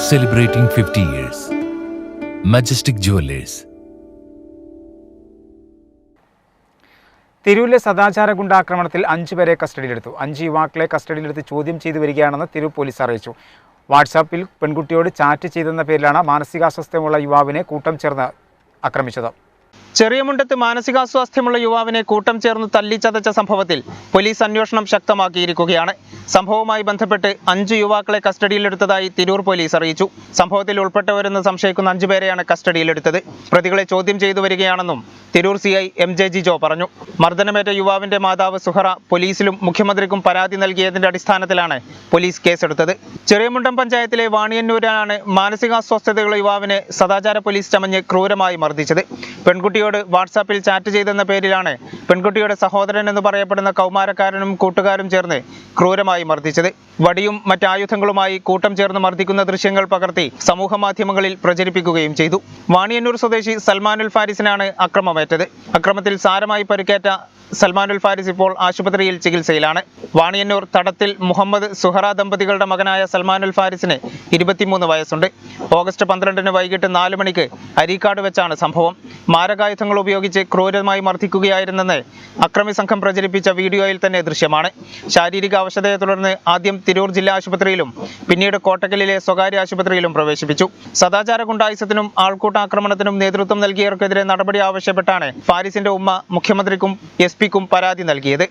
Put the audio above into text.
celebrating 50 years. Majestic Jewelers. തിരൂരിലെ സദാചാര ഗുണ്ടാക്രമണത്തിൽ അഞ്ചു പേരെ കസ്റ്റഡിയിലെടുത്തു അഞ്ച് യുവാക്കളെ കസ്റ്റഡിയിലെടുത്ത് ചോദ്യം ചെയ്തു വരികയാണെന്ന് തിരൂർ പോലീസ് അറിയിച്ചു വാട്സാപ്പിൽ പെൺകുട്ടിയോട് ചാറ്റ് ചെയ്തെന്ന പേരിലാണ് മാനസികാസ്വാസ്ഥ്യമുള്ള യുവാവിനെ കൂട്ടം ചേർന്ന് ആക്രമിച്ചത് ചെറിയമുണ്ടത്ത് മാനസികാസ്വാസ്ഥ്യമുള്ള യുവാവിനെ കൂട്ടം ചേർന്ന് തല്ലിച്ചതച്ച സംഭവത്തിൽ പോലീസ് അന്വേഷണം ശക്തമാക്കിയിരിക്കുകയാണ് സംഭവവുമായി ബന്ധപ്പെട്ട് അഞ്ച് യുവാക്കളെ കസ്റ്റഡിയിലെടുത്തതായി തിരൂർ പോലീസ് അറിയിച്ചു. സംഭവത്തിൽ ഉൾപ്പെട്ടവരെന്ന് സംശയിക്കുന്ന അഞ്ചു പേരെയാണ് കസ്റ്റഡിയിലെടുത്തത്. പ്രതികളെ ചോദ്യം ചെയ്തു വരികയാണെന്നും Tirur C I M J Jijo പറഞ്ഞു. മർദ്ദനമേറ്റ യുവാവിന്റെ മാതാവ് സുഹറ പോലീസിലും മുഖ്യമന്ത്രിക്കും പരാതി നൽകിയതിന്റെ അടിസ്ഥാനത്തിലാണ് പോലീസ് കേസെടുത്തത്. ചെറിയമുണ്ടം പഞ്ചായത്തിലെ വാണിയന്നൂരാണ് മാനസികാസ്വസ്ഥതയുള്ള യുവാവിനെ സദാചാര പോലീസ് ചമഞ്ഞ് ക്രൂരമായി മർദ്ദിച്ചത്. പെൺകുട്ടിയോട് വാട്സാപ്പിൽ ചാറ്റ് ചെയ്തെന്ന പേരിലാണ് പെൺകുട്ടിയുടെ സഹോദരൻ എന്ന് പറയപ്പെടുന്ന കൗമാരക്കാരനും കൂട്ടുകാരും ചേർന്ന് ക്രൂരമായി മർദ്ദിച്ചത്. വടിയും മറ്റായുധങ്ങളുമായി കൂട്ടം ചേർന്ന് മർദ്ദിക്കുന്ന ദൃശ്യങ്ങൾ പകർത്തി സമൂഹ മാധ്യമങ്ങളിൽ പ്രചരിപ്പിക്കുകയും ചെയ്തു. വാണിയന്നൂർ സ്വദേശി സൽമാനുൽ ഫാരിസിനാണ് അക്രമമേറ്റത്. അക്രമത്തിൽ സാരമായി പരിക്കേറ്റ സൽമാനുൽ ഫാരിസ് ഇപ്പോൾ ആശുപത്രിയിൽ ചികിത്സയിലാണ്. വാണിയന്നൂർ തടത്തിൽ മുഹമ്മദ് സുഹറ ദമ്പതികളുടെ മകനായ സൽമാനുൽ ഫാരിസിന് ഇരുപത്തിമൂന്ന് വയസ്സുണ്ട്. ഓഗസ്റ്റ് പന്ത്രണ്ടിന് വൈകിട്ട് നാല് മണിക്ക് അരീക്കാട് വെച്ചാണ് സംഭവം. മാരകായുധങ്ങൾ ഉപയോഗിച്ച് ക്രൂരമായി മർദ്ദിക്കുകയായിരുന്നെന്ന് അക്രമി സംഘം പ്രചരിപ്പിച്ച വീഡിയോയിൽ തന്നെ ദൃശ്യമാണ്. ശാരീരിക അവശതയെ തുടർന്ന് ആദ്യം തിരൂർ ജില്ലാ ആശുപത്രിയിലും പിന്നീട് കോട്ടക്കലിലെ സ്വകാര്യ ആശുപത്രിയിലും പ്രവേശിപ്പിച്ചു. സദാചാര ഗുണ്ടായുസത്തിനും ആൾക്കൂട്ടാക്രമണത്തിനും നേതൃത്വം നൽകിയവർക്കെതിരെ നടപടി ആവശ്യപ്പെട്ടാണ് ഫാരിസിന്റെ ഉമ്മ മുഖ്യമന്ത്രിക്കും എസ് പിക്കും പരാതി നൽകിയത്.